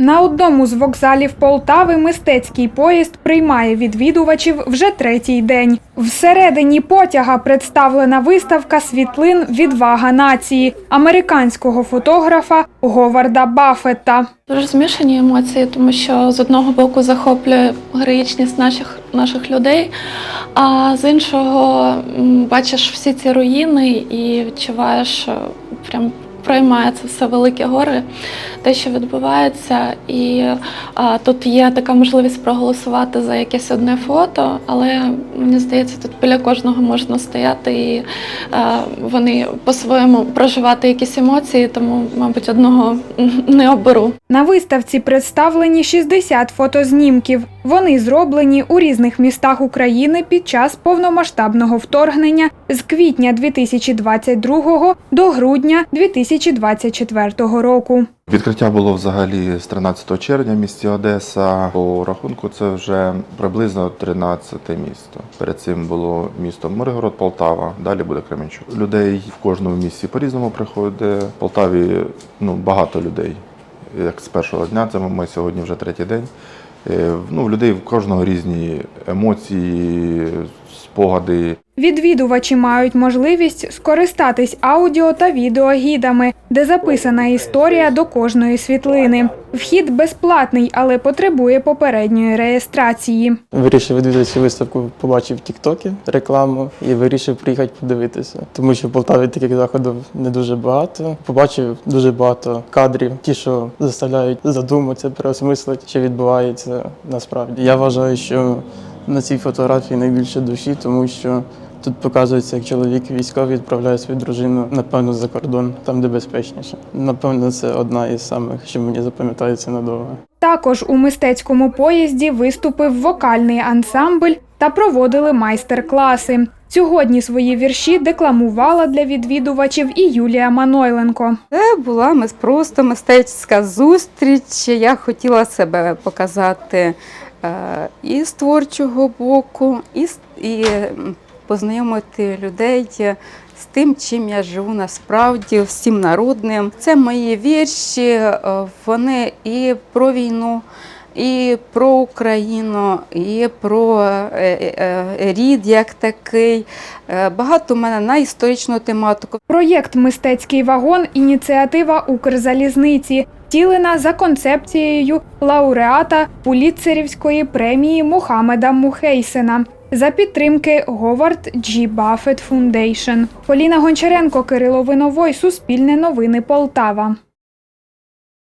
На одному з вокзалів Полтави мистецький поїзд приймає відвідувачів вже третій день. Всередині потяга представлена виставка світлин Відвага нації американського фотографа Говарда Баффета. Дуже змішані емоції, тому що з одного боку захоплює героїчність наших, наших людей, а з іншого бачиш всі ці руїни і відчуваєш, прям проймає це все велике горе, те, що відбувається. І а, тут є така можливість проголосувати за якесь одне фото, але мені здається, тут біля кожного можна стояти і а, вони по-своєму проживати якісь емоції, тому, мабуть, одного не оберу. На виставці представлені 60 фотознімків. Вони зроблені у різних містах України під час повномасштабного вторгнення з квітня 2022 до грудня 2024 року. Відкриття було взагалі з 13 червня в місті Одеса. По рахунку це вже приблизно 13 місто. Перед цим було місто Миргород, Полтава, далі буде Кременчук. Людей в кожному місті по-різному приходить. В Полтаві ну, багато людей. Як з першого дня, це ми сьогодні вже третій день. Е, Ну, в людей в кожного різні емоції, спогади. Відвідувачі мають можливість скористатись аудіо та відеогідами, де записана історія до кожної світлини. Вхід безплатний, але потребує попередньої реєстрації. Вирішив відвідати виставку, побачив в Тіктокі рекламу і вирішив приїхати подивитися. Тому що в Полтаві таких заходів не дуже багато. Побачив дуже багато кадрів, ті, що заставляють задуматися, переосмислити, що відбувається насправді. Я вважаю, що на цій фотографії найбільше душі, тому що тут показується, як чоловік військовий відправляє свою дружину, напевно, за кордон, там де безпечніше. Напевно, це одна із самих, що мені запам'ятається надовго. Також у мистецькому поїзді виступив вокальний ансамбль та проводили майстер-класи. Сьогодні свої вірші декламувала для відвідувачів і Юлія Манойленко. Це була просто мистецька зустріч. Я хотіла себе показати і з творчого боку, і, і познайомити людей з тим, чим я живу насправді, всім народним. Це мої вірші, е, вони і про війну. І про Україну, і про е, е, рід як такий. Багато в мене на історичну тематику. Проєкт Мистецький вагон ініціатива Укрзалізниці, втілена за концепцією лауреата Пуліцерівської премії Мухаммеда Мухейсена за підтримки Говард Джі Баффет Фундейшн. Поліна Гончаренко, Кирило Виновой, Суспільне новини Полтава.